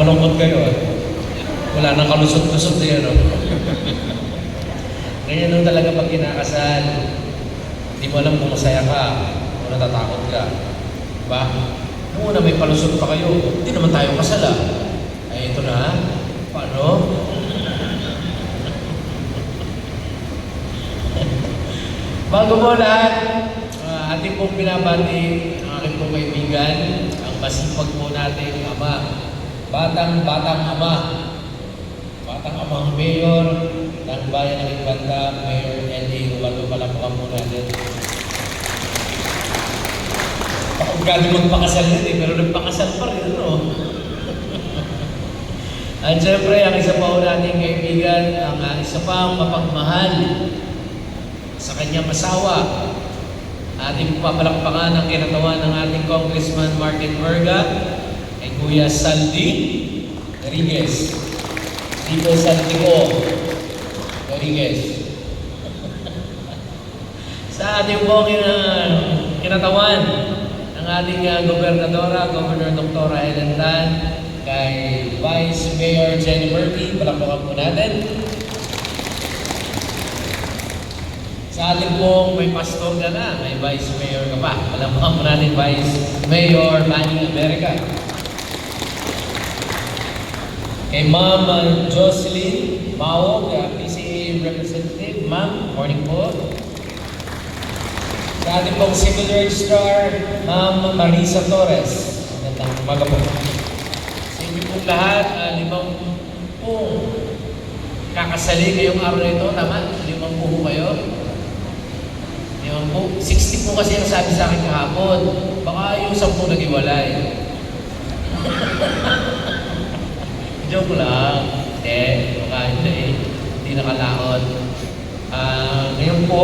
malungkot kayo ah. Wala nang kalusot-lusot na yan. Oh. Ganyan nung talaga pag kinakasal. Hindi mo alam kung masaya ka o natatakot ka. Diba? Nung una may palusot pa kayo, hindi naman tayo kasal ah. Ay ito na, paano? Bago mo lahat, uh, ating pong binabati ang aking pong kaibigan, ang masipag po nating ama, batang batang ama, batang amang mayor ng bayan ng Ibanda, Mayor L.A. Rubato, palapakan po natin. Pakagado magpakasal yun eh, pero nagpakasal pa rin, ano? At syempre, ang isa pa nating kaibigan, ang uh, isa pang mapagmahal sa kanyang asawa. Ating papalakpakan ang kinatawan ng ating Congressman Martin Verga Kuya Saldi Rodriguez. Tito Saldico Rodriguez. sa ating po kina, kinatawan ng ating uh, gobernadora, Governor Dr. Helen Tan, kay Vice Mayor Jenny Murphy, palakpakan po natin. Sa ating pong may pastor ka na, may vice mayor ka pa. Alam mo natin vice mayor Manny America. Kay Ma'am uh, Jocelyn Mao, the PCA representative. Ma'am, morning po. Sa ating pong civil registrar, Ma'am Marisa Torres. Magandang umaga po. Sa inyo pong lahat, uh, limang pong kakasali ngayong araw na ito. Tama? Limang po kayo. Yung po, 60 po kasi ang sabi sa akin kahapon. Baka yung 10 nag-iwalay. Joke lang. Eh, baka hindi. Hindi nakalaot. Ah, ngayon po,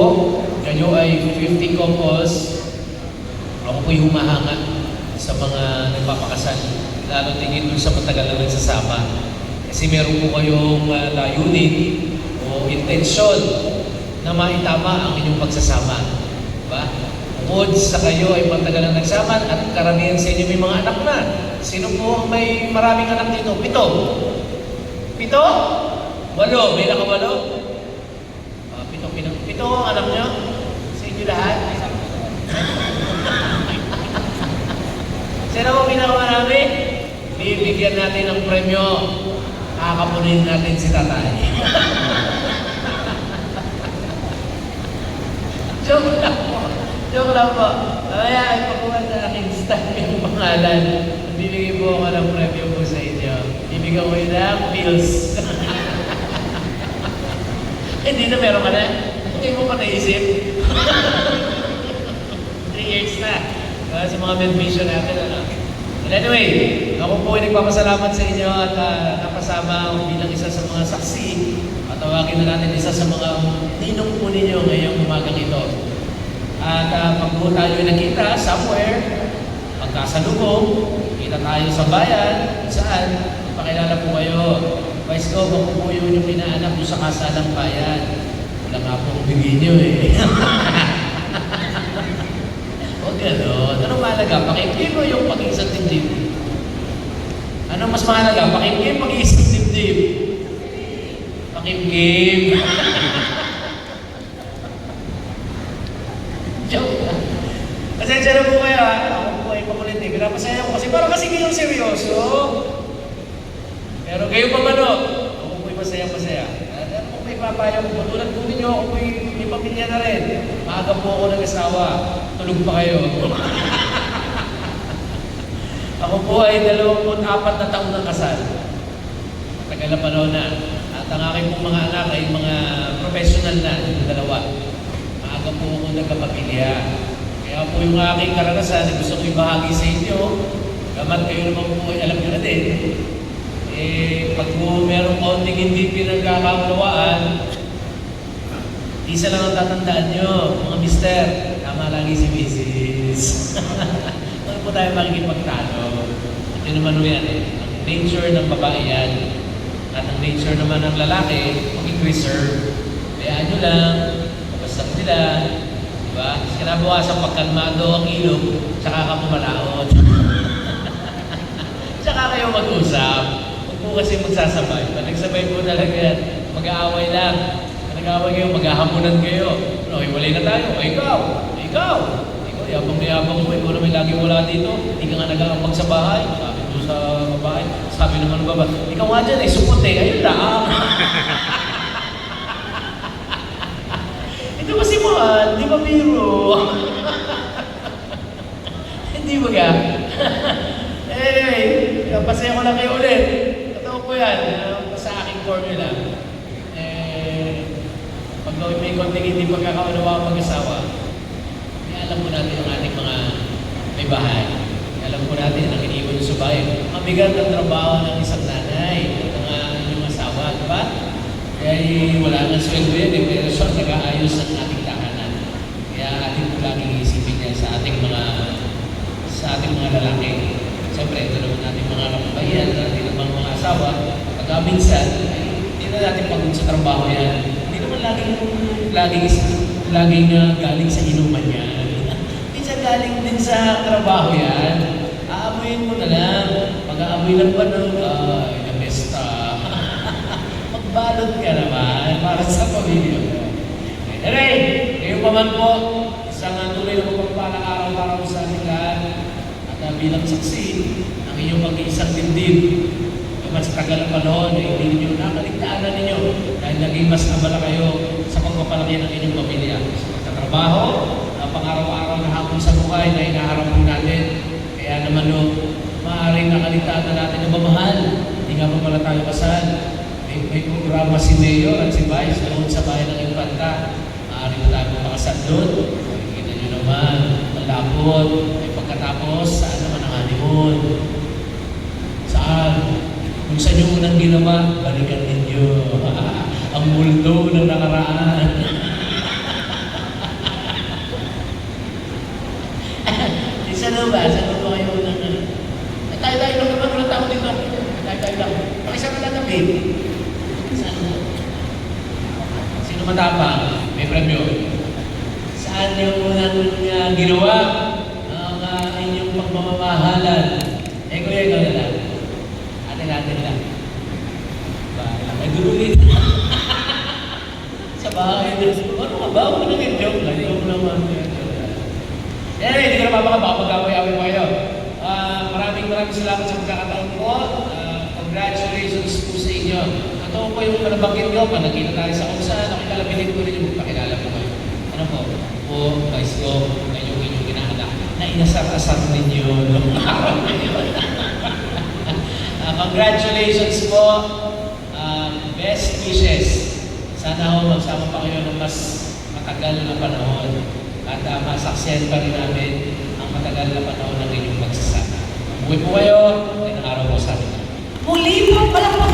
kayo ay 50 couples. Ako po'y humahanga sa mga nagpapakasal. Lalo tingin dun sa matagal na nagsasama. Kasi meron po kayong uh, layunin o intensyon na maitama ang inyong pagsasama. Bukod sa kayo ay matagal na nagsama at karamihan sa inyo may mga anak na. Sino po ang may maraming anak dito? Pito. Pito? Walo. May nakawalo? Ah, pito, pito. Pito ang anak nyo? Sa inyo lahat? Sino po pinakamarami? Bibigyan natin ng premyo. Kakapunin natin si tatay. Joke lang po. Joke lang po. Kaya ay pakuha sa aking staff yung pangalan. Bibigyan po ako ng premyo po sa inyo. Bibigyan ko yun ng bills. Hindi na meron ka na. Hindi mo pa naisip. Three years na. Uh, sa mga medmission natin, ano. But anyway, ako po ay nagpapasalamat sa inyo at uh, napasama bilang isa sa mga saksi at tawagin na natin isa sa mga ninong po ninyo ito. At uh, pag po tayo ay nakita somewhere, pagkasalubong, kita tayo sa bayan, saan, ipakilala po kayo. Vice Gov, ako po yun yung pinaanak doon sa kasalang bayan. Wala nga po ang bigay niyo eh. Huwag gano'n. Ano mahalaga? Pakinggan mo yung pag-iisang dibdib. Ano mas mahalaga? Pakinggan pag-iisang dibdib. Pakinggan. Joke lang. Pasensya na po kayo. Ako po ay pakulit eh. Pinapasaya ko kasi parang kasi kayong seryoso. Pero kayo pa man o, ako po'y masaya-masaya. At ako po may papayo ko. Tulad po ninyo, ako po'y may pamilya na rin. Maaga po ako nag-asawa. Tulog pa kayo. ako po ay 24 na taon ng kasal. Tagal na panahon na. At ang aking pong mga anak ay mga professional na, dalawa. Maaga po ako nagkapamilya. Kaya po yung aking karanasan, gusto ko ibahagi sa inyo. Gamat kayo naman po ay alam nyo na din. Eh, pag po merong konting hindi pinagkakaunawaan, isa lang ang tatandaan nyo, mga mister, tama lagi si Mrs. Huwag po tayo makikipagtalo. Ito naman po yan eh. Ang nature ng babae yan. At ang nature naman ng lalaki, maging reserve. Kaya nyo lang, nila. Diba? Kinabukasan pagkalmado ang ilog, tsaka ka pumalaot. tsaka kayo mag-usap. po kasi magsasabay. Pag nagsabay po talaga yan, mag-aaway lang. Pag nag-aaway kayo, maghahamunan kayo. Ano, hiwalay na tayo. Ikaw, ikaw. Ikaw, yabang na yabang mo. Ikaw naman lagi wala dito. Hindi ka nga nag-aambag sa bahay. Sabi ko sa babae. Sabi naman ng baba, ikaw nga dyan eh, supot eh. Ayun lang. Ito kasi mahal, di ba biro? Hindi ba ka? anyway, pasaya ko lang kayo ulit. Totoo po yan, uh, sa aking formula. Eh, pag may konting hindi pagkakaunawa ang mag-asawa, eh, alam po natin ang ating mga may bahay. Alam po natin ang iniwan sa bahay. Mabigat ang trabaho ng isang nanay at ang uh, inyong asawa, di ba? Kaya wala nang sweldo yan, eh, pero siya nag-aayos ng ating tahanan. Kaya ating laging isipin yan sa ating mga sa ating mga lalaki. Siyempre, ito naman natin mga kababayan, natin naman mga asawa, pag ah, minsan, hindi na natin pagod sa trabaho yan. Hindi naman laging, laging, laging uh, galing sa inuman yan. Minsan galing din sa trabaho yan. Aamuin mo na lang. Pag-aamoy lang ba ng, namesta. Magbalot ka naman para sa pamilya mo. Anyway, kayo pa man po, isang tuloy na mapagpalang araw para po sa ating lahat. At uh, bilang saksi, ang inyong mag-iisang dibdib, ay mas tagal ang panahon, ay hindi ninyo nakaligtaanan ninyo dahil naging mas abala kayo sa pagpapalaki ng inyong pamilya. Sa pagtatrabaho, ang pang-araw-araw na hapon sa buhay na inaharap po natin. Kaya naman no, maaaring nakaligtaan na natin ng mamahal. Hindi nga pa pala tayo kasal. May, may programa si Mayor at si Vice doon sa bahay ng Infanta. Maaari na tayo makasal doon. Kita nyo naman, malapot. Ay pagkatapos, saan naman ang honeymoon? Saan? Kung sa inyo unang ginawa, balikan ninyo. ang multo ng nakaraan. Di sa ba? Sa ba kayo unang ano? Ay, tayo-tayo lang naman. Walang tao dito. Tayo-tayo lang. Pakisa ka lang ng baby. Saan na? Sino matapang? May premyo. Saan yung unang uh, ginawa ang uh, inyong pagmamahalan? Eh, kuya, ikaw na lang. Atin-atin lang. Bahala. May dululin. Sa bahay. Ano ka ba? Huwag na joke lang. Joke naman. Anyway, hindi ko na mapaka. Baka mag-away-away pa kayo. Ah, maraming maraming salamat sa pagkakataon po. Ah, congratulations po sa inyo. Totoo po yung nabanggit nyo, pa nagkita tayo sa usahan, nakikala, bilhin ko rin yung magpakilala po kayo. Ano po? Po, guys ko, na yung inyong ginahanda. Na inasar-asar ninyo nung araw ngayon. uh, congratulations po. Uh, best wishes. Sana ho, magsama pa kayo ng mas matagal na panahon. At ah, uh, masaksayan pa rin namin ang matagal na panahon ng inyong magsasama. Buhay po kayo, ng araw po sa amin. Muli po, walang